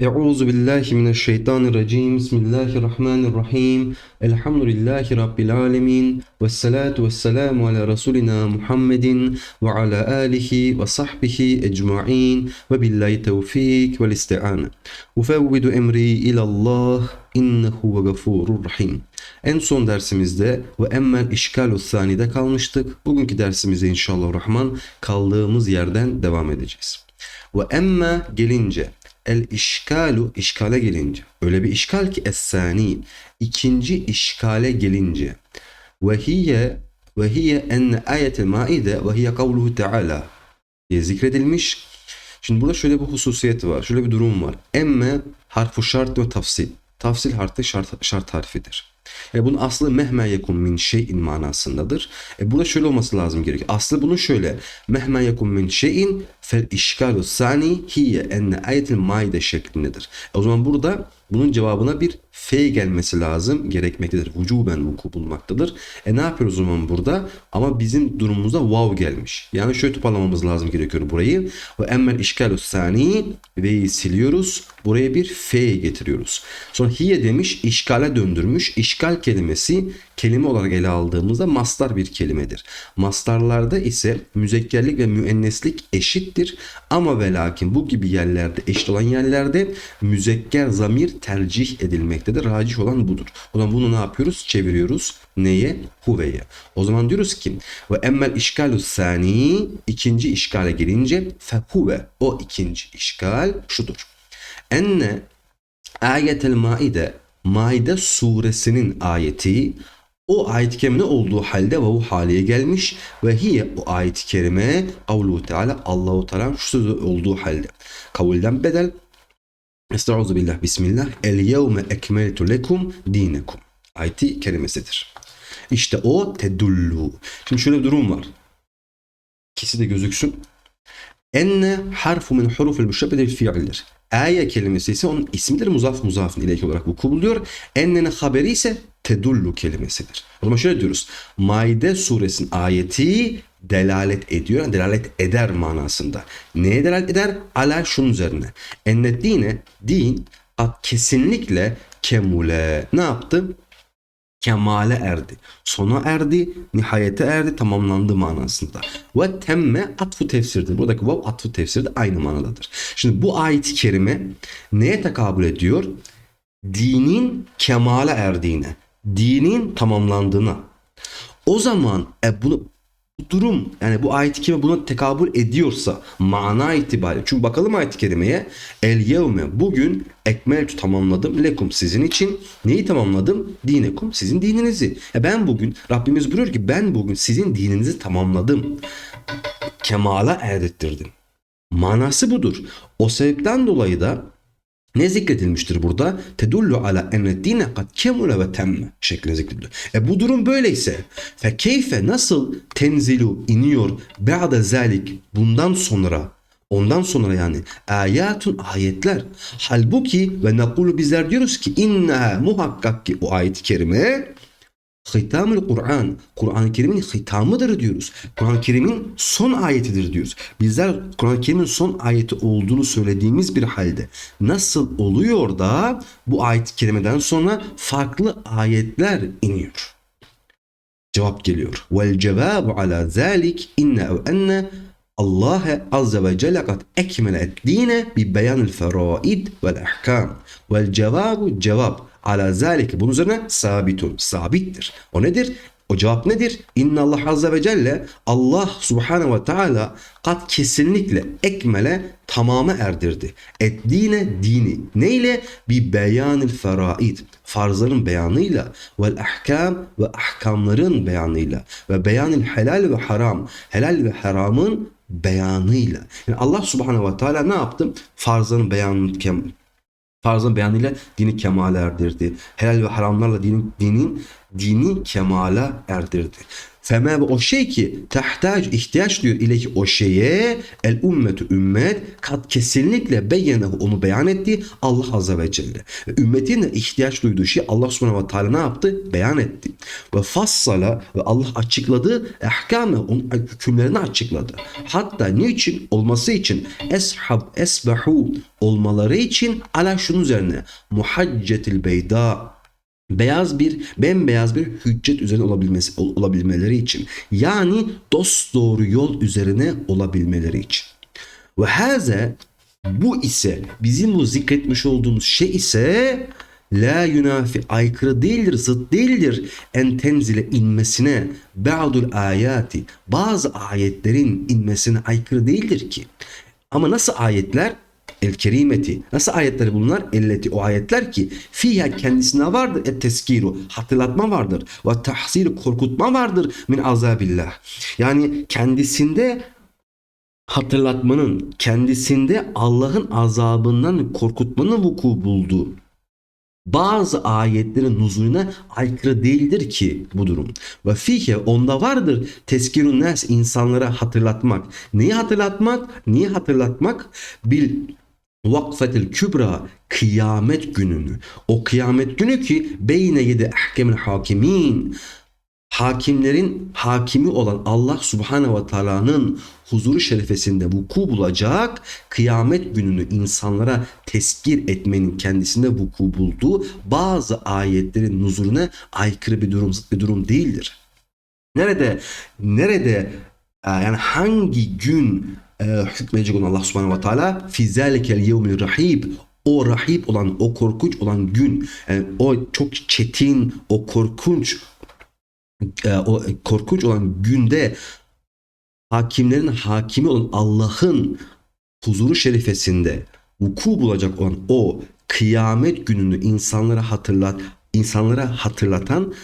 Euzu billahi mineşşeytanirracim. Bismillahirrahmanirrahim. Elhamdülillahi rabbil alamin. Ves salatu vesselamu ala rasulina Muhammedin ve ala alihi ve sahbihi ecmaîn. Ve billahi tevfik vel isti'ane. Ufevvidu emri ila Allah innehu ve gafurur rahim. En son dersimizde ve emmel işgalu sanide kalmıştık. Bugünkü dersimizde inşallah rahman kaldığımız yerden devam edeceğiz. Ve emme gelince el işgalu işkale gelince öyle bir işgal ki es-sani ikinci işkale gelince ve hiye ve hiye en ayetel maide ve hiye kavluhu teala diye zikredilmiş. Şimdi burada şöyle bir hususiyet var. Şöyle bir durum var. Emme harfu şart ve tafsil. Tafsil harfi şart, şart harfidir. E bunun aslı mehme yekun min şeyin manasındadır. E burada şöyle olması lazım gerekiyor. Aslı bunun şöyle. Mehme yekun min şeyin fel işgalu sani hiye enne ayetil maide şeklindedir. E o zaman burada bunun cevabına bir fe gelmesi lazım gerekmektedir. Vücuben vuku bulmaktadır. E ne yapıyoruz o zaman burada? Ama bizim durumumuzda vav gelmiş. Yani şöyle toparlamamız lazım gerekiyor burayı. Ve emmel işgalu sani ve'yi siliyoruz. Buraya bir fe getiriyoruz. Sonra hiye demiş işgale döndürmüş. İşgal kelimesi kelime olarak ele aldığımızda mastar bir kelimedir. Mastarlarda ise müzekkerlik ve müenneslik eşittir. Ama ve lakin bu gibi yerlerde eşit olan yerlerde müzekker zamir tercih edilmektedir. Racih olan budur. O zaman bunu ne yapıyoruz? Çeviriyoruz. Neye? Huveye. O zaman diyoruz ki ve emmel işgalu sani ikinci işgale gelince fehuve o ikinci işgal şudur. Enne ayetel maide Maide suresinin ayeti o ayet-i olduğu halde ve bu haliye gelmiş ve hiye o ayet-i kerime kavlu teala Allahu Teala şu sözü olduğu halde. Kavulden bedel Estaizu billah bismillah el yevme ekmeltu lekum dinekum ayeti kerimesidir. İşte o tedullu. Şimdi şöyle bir durum var. İkisi de gözüksün. Enne harfu min hurufil müşebbedil fiildir. Aya kelimesi ise onun ismidir. Muzaf muzafın ileki olarak vuku buluyor. Ennenin haberi ise tedullu kelimesidir. O zaman şöyle diyoruz. Maide suresinin ayeti delalet ediyor. Yani delalet eder manasında. Neye delalet eder? Ala şunun üzerine. Ennet dine din kesinlikle kemule ne yaptı? kemale erdi. Sona erdi, nihayete erdi, tamamlandı manasında. Ve temme atfu tefsirdir. Buradaki vav atfu tefsir de aynı manadadır. Şimdi bu ayet-i kerime neye tekabül ediyor? Dinin kemale erdiğine, dinin tamamlandığına. O zaman e, bunu bu durum yani bu ayet-i kerime buna tekabül ediyorsa mana itibariyle çünkü bakalım ayet-i kerimeye el yevme bugün ekmeltu tamamladım lekum sizin için. Neyi tamamladım? Dinekum sizin dininizi. Ya ben bugün Rabbimiz buyuruyor ki ben bugün sizin dininizi tamamladım. Kemala erdettirdim manası budur. O sebepten dolayı da ne zikredilmiştir burada? Tedullu ala enne dine kad kemule ve temme şeklinde zikrediliyor. E bu durum böyleyse fe keyfe nasıl tenzilu iniyor ba'da zalik bundan sonra Ondan sonra yani ayatun ayetler. Halbuki ve nakulu bizler diyoruz ki inna muhakkak ki o ayet-i kerime Hitamül Kur'an, Kur'an-ı Kerim'in hitamıdır diyoruz. Kur'an-ı Kerim'in son ayetidir diyoruz. Bizler Kur'an-ı Kerim'in son ayeti olduğunu söylediğimiz bir halde nasıl oluyor da bu ayet-i kerimeden sonra farklı ayetler iniyor? Cevap geliyor. Vel cevabu ala zalik inne ev enne Allah azze ve celle kad ekmele dine bi beyanil feraid vel ahkam. Vel cevabu cevap ala zalike bunun üzerine sabitun sabittir. O nedir? O cevap nedir? İnna Allah azze ve celle Allah subhanehu ve teala kat kesinlikle ekmele tamamı erdirdi. Et dine dini. Neyle? Bi beyanil feraid. Farzların beyanıyla vel ahkam ve ahkamların beyanıyla ve beyanil helal ve haram. Helal ve haramın beyanıyla. Yani Allah subhanehu ve teala ne yaptı? Farzların beyanını farzın beyanıyla dini kemale erdirdi. Helal ve haramlarla dinin, dinin dini kemale erdirdi. Fema ve o şey ki tahtac ihtiyaç duyuyor ile ki o şeye el ümmetü ümmet kat kesinlikle beyyenehu onu beyan etti Allah azze ve celle. Ve ümmetin de ihtiyaç duyduğu şey Allah subhanahu ve teala ne yaptı? Beyan etti. Ve fassala ve Allah açıkladı ehkame onun hükümlerini açıkladı. Hatta niçin? Olması için eshab esbahu olmaları için ala şunun üzerine muhaccetil beyda beyaz bir bembeyaz bir hüccet üzerine olabilmesi ol- olabilmeleri için yani dost doğru yol üzerine olabilmeleri için. Ve haze bu ise bizim bu zikretmiş olduğumuz şey ise la yunafi aykırı değildir, zıt değildir. En tenzile inmesine ba'dul ayati bazı ayetlerin inmesine aykırı değildir ki. Ama nasıl ayetler? El kerimeti. Nasıl ayetler bunlar? Elleti o ayetler ki fiha kendisine vardır et teskiru hatırlatma vardır ve tahzir korkutma vardır min azabillah. Yani kendisinde hatırlatmanın kendisinde Allah'ın azabından korkutmanın vuku bulduğu bazı ayetlerin nuzulüne aykırı değildir ki bu durum. Ve fihe onda vardır teskirun nas insanlara hatırlatmak. Neyi hatırlatmak? Niye hatırlatmak? Bil vakfetil kübra kıyamet gününü. O kıyamet günü ki beyne yedi ahkemil hakimin hakimlerin hakimi olan Allah Subhanahu ve Taala'nın huzuru şerifesinde vuku bulacak kıyamet gününü insanlara teskir etmenin kendisinde vuku bulduğu bazı ayetlerin nuzulüne aykırı bir durum, bir durum değildir. Nerede nerede e, yani hangi gün hükmedecek olan Allah Subhanahu ve Teala fi zalikel yevmil rahib o rahip olan o korkunç olan gün yani o çok çetin o korkunç e, o korkunç olan günde hakimlerin hakimi olan Allah'ın huzuru şerifesinde vuku bulacak olan o kıyamet gününü insanlara hatırlat insanlara hatırlatan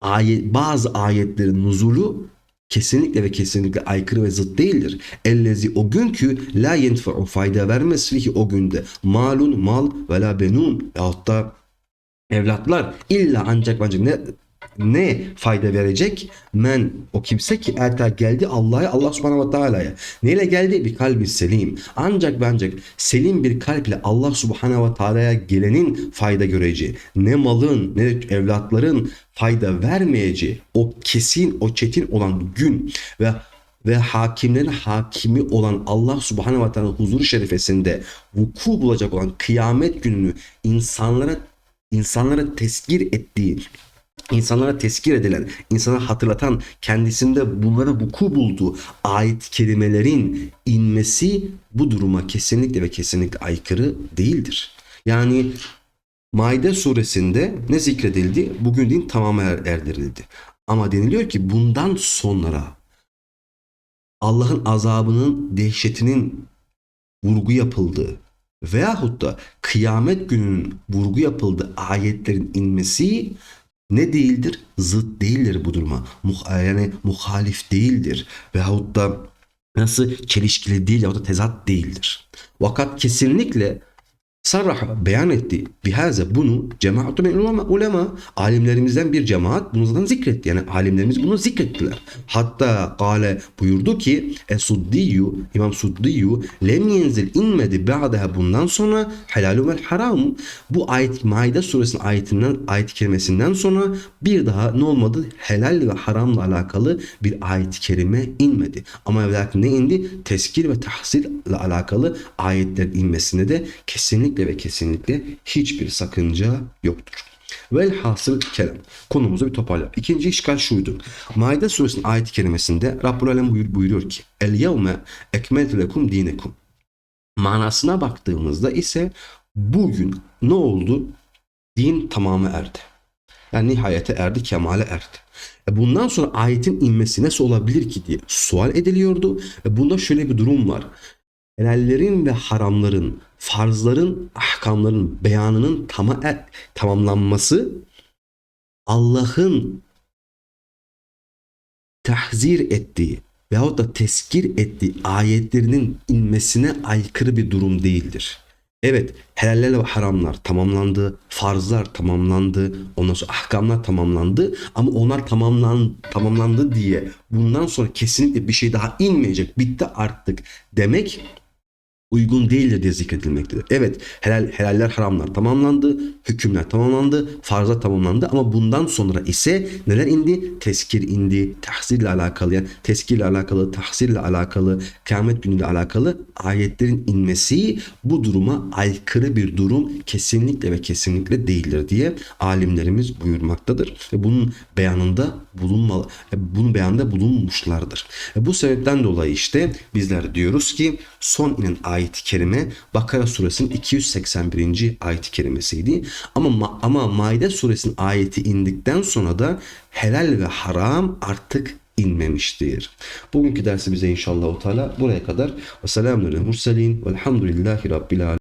ayet, bazı ayetlerin nuzulu kesinlikle ve kesinlikle aykırı ve zıt değildir. Ellezi o gün ki la yenfe'u fayda vermez fihi o günde malun mal ve la benun yahut da evlatlar illa ancak ancak ne ne fayda verecek? Men o kimse ki erta geldi Allah'a Allah subhanahu ve teala'ya. Neyle geldi? Bir kalbi selim. Ancak ancak selim bir kalple Allah subhanahu ve teala'ya gelenin fayda göreceği. Ne malın ne de evlatların fayda vermeyeceği o kesin o çetin olan gün ve ve hakimlerin hakimi olan Allah subhanahu ve teala huzuru şerifesinde vuku bulacak olan kıyamet gününü insanlara insanlara teskir ettiği insanlara teskir edilen, insana hatırlatan, kendisinde bunlara vuku bulduğu ayet kelimelerin inmesi bu duruma kesinlikle ve kesinlikle aykırı değildir. Yani Maide suresinde ne zikredildi? Bugün din tamamı er- erdirildi. Ama deniliyor ki bundan sonra Allah'ın azabının dehşetinin vurgu yapıldığı veyahut da kıyamet gününün vurgu yapıldığı ayetlerin inmesi ne değildir? Zıt değildir bu duruma. Yani muhalif değildir. Veyahut da nasıl çelişkili değil yahut da tezat değildir. Vakat kesinlikle sarrah beyan etti. Bihaze bunu cemaatü min ulema, ulema alimlerimizden bir cemaat bunu zaten zikretti. Yani alimlerimiz bunu zikrettiler. Hatta kale buyurdu ki Esuddiyu İmam Suddiyu lem yenzil inmedi ba'daha bundan sonra helalu vel haram. Bu ayet Maide suresinin ayetinden ayet kelimesinden sonra bir daha ne olmadı? Helal ve haramla alakalı bir ayet kerime inmedi. Ama lakin ne indi? Teskir ve tahsil ile alakalı ayetler inmesinde de kesinlikle ve kesinlikle hiçbir sakınca yoktur. Velhasıl kelam. Konumuzu bir toparlayalım. İkinci işgal şuydu. Maide suresinin ayet-i kerimesinde Rabbul Alem buyur, buyuruyor ki El yevme ekmeltu lekum dinekum. Manasına baktığımızda ise bugün ne oldu? Din tamamı erdi. Yani nihayete erdi, kemale erdi. E bundan sonra ayetin inmesi nasıl olabilir ki diye sual ediliyordu. Ve bunda şöyle bir durum var. Helallerin ve haramların, farzların, ahkamların beyanının tama er- tamamlanması Allah'ın tahzir ettiği veyahut da teskir ettiği ayetlerinin inmesine aykırı bir durum değildir. Evet, helaller ve haramlar tamamlandı, farzlar tamamlandı, ondan sonra ahkamlar tamamlandı ama onlar tamamlan tamamlandı diye bundan sonra kesinlikle bir şey daha inmeyecek, bitti artık demek uygun değildir diye zikredilmektedir. Evet helal, helaller haramlar tamamlandı, hükümler tamamlandı, farzlar tamamlandı ama bundan sonra ise neler indi? Teskir indi, tahzirle alakalı yani teskirle alakalı, tahzirle alakalı, kıyamet günüyle alakalı ayetlerin inmesi bu duruma aykırı bir durum kesinlikle ve kesinlikle değildir diye alimlerimiz buyurmaktadır. Ve bunun beyanında bulunmalı, bunun beyanında bulunmuşlardır. Ve bu sebepten dolayı işte bizler diyoruz ki son inen ayet-i kerime Bakara suresinin 281. ayet-i kerimesiydi. Ama ma- ama Maide suresinin ayeti indikten sonra da helal ve haram artık inmemiştir. Bugünkü dersimize inşallah Teala buraya kadar. Ve selamun aleyhi murselin velhamdülillahi rabbil alemin.